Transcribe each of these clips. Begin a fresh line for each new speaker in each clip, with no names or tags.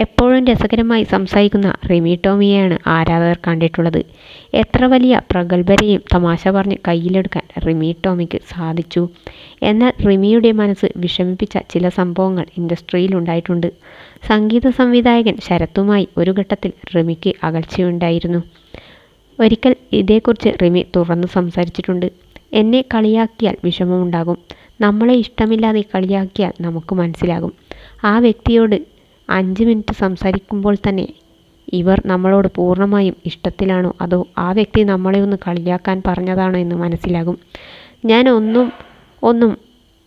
എപ്പോഴും രസകരമായി സംസാരിക്കുന്ന റിമി ടോമിയെയാണ് ആരാധകർ കണ്ടിട്ടുള്ളത്. എത്ര വലിയ പ്രഗത്ഭരെയും തമാശ പറഞ്ഞ് കയ്യിലെടുക്കാൻ റിമി ടോമിക്ക് സാധിച്ചു. എന്നാൽ റിമിയുടെ മനസ്സ് വിഷമിപ്പിച്ച ചില സംഭവങ്ങൾ ഇൻഡസ്ട്രിയിലുണ്ടായിട്ടുണ്ട് സംഗീത സംവിധായകൻ ശരത്തുമായി ഒരു ഘട്ടത്തിൽ റിമിക്ക് അകൽച്ചയുണ്ടായിരുന്നു. ഒരിക്കൽ ഇതേക്കുറിച്ച് റിമി തുറന്നു സംസാരിച്ചിട്ടുണ്ട്. എന്നെ കളിയാക്കിയാൽ വിഷമമുണ്ടാകും. നമ്മളെ ഇഷ്ടമില്ലാതെ കളിയാക്കിയാൽ നമുക്ക് മനസ്സിലാകും. ആ വ്യക്തിയോട് അഞ്ച് മിനിറ്റ് സംസാരിക്കുമ്പോൾ തന്നെ ഇവർ നമ്മളോട് പൂർണമായും ഇഷ്ടത്തിലാണോ? അതോ ആ വ്യക്തി നമ്മളെ ഒന്ന് കളിയാക്കാൻ പറഞ്ഞതാണോ എന്ന് മനസ്സിലാകും. ഞാൻ ഒന്നും ഒന്നും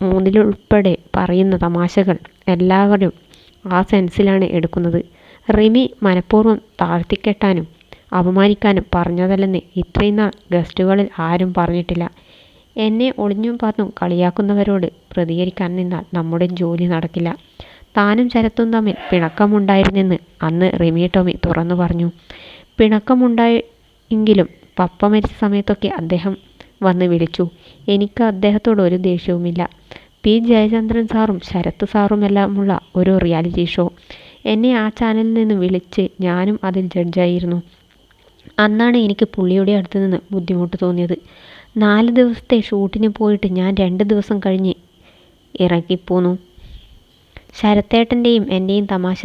മൂന്നിലുൾപ്പെടെ പറയുന്ന തമാശകൾ എല്ലാവരും ആ സെൻസിലാണ് എടുക്കുന്നത്. റിമി മനഃപൂർവം താഴ്ത്തിക്കെട്ടാനും അപമാനിക്കാനും പറഞ്ഞതല്ലെന്ന് ഇത്രയും നാൾ ഗസ്റ്റുകളിൽ ആരും പറഞ്ഞിട്ടില്ല. എന്നെ ഒളിഞ്ഞും പാത്തും കളിയാക്കുന്നവരോട് പ്രതികരിക്കാൻ നിന്നാൽ നമ്മുടെ ജോലി നടക്കില്ല. താനും ശരത്തും തമ്മിൽ പിണക്കമുണ്ടായിരുന്നെന്ന് അന്ന് റിമി ടോമി തുറന്നു പറഞ്ഞു. പിണക്കമുണ്ടായി എങ്കിലും പപ്പ മരിച്ച സമയത്തൊക്കെ അദ്ദേഹം വന്ന് വിളിച്ചു. എനിക്ക് അദ്ദേഹത്തോട് ഒരു ദേഷ്യവുമില്ല. പി. ജയചന്ദ്രൻ സാറും ശരത്ത് സാറുമെല്ലാമുള്ള ഒരു റിയാലിറ്റി ഷോ. എന്നെ ആ ചാനലിൽ നിന്ന് വിളിച്ച് ഞാനും അതിൽ ജഡ്ജായിരുന്നു. അന്നാണ് എനിക്ക് പുള്ളിയുടെ അടുത്ത് നിന്ന് ബുദ്ധിമുട്ട് തോന്നിയത്. നാല് ദിവസത്തെ ഷൂട്ടിന് പോയിട്ട് ഞാൻ രണ്ട് ദിവസം കഴിഞ്ഞ് ഇറങ്ങിപ്പോന്നു. ശരത്തേട്ടന്റെയും എന്റെയും തമാശ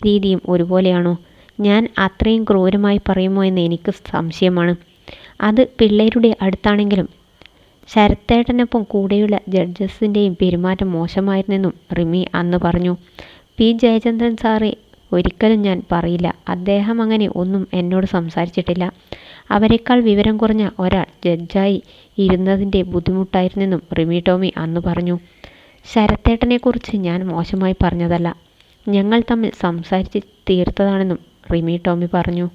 രീതിയും ഒരുപോലെയാണോ? ഞാൻ അത്രയും ക്രൂരമായി പറയുമോ എന്ന് എനിക്ക് സംശയമാണ്. അത് പിള്ളേരുടെ അടുത്താണെങ്കിലും ശരത്തേട്ടനൊപ്പം കൂടെയുള്ള ജഡ്ജസിന്റെയും പെരുമാറ്റം മോശമായിരുന്നെന്നും റിമി അന്ന് പറഞ്ഞു. പി. ജയചന്ദ്രൻ സാറെ ഒരിക്കലും ഞാൻ പറയില്ല. അദ്ദേഹം അങ്ങനെ ഒന്നും എന്നോട് സംസാരിച്ചിട്ടില്ല. അവരെക്കാൾ വിവരം കുറഞ്ഞ ഒരാൾ ജഡ്ജായി ഇരുന്നതിന്റെ ബുദ്ധിമുട്ടായിരുന്നെന്നും റിമി ടോമി അന്ന് പറഞ്ഞു. ശരത്തേട്ടനെക്കുറിച്ച് ഞാൻ മോശമായി പറഞ്ഞതല്ല. ഞങ്ങൾ തമ്മിൽ സംസാരിച്ച് തീർത്തതാണെന്നും റിമി ടോമി പറഞ്ഞു.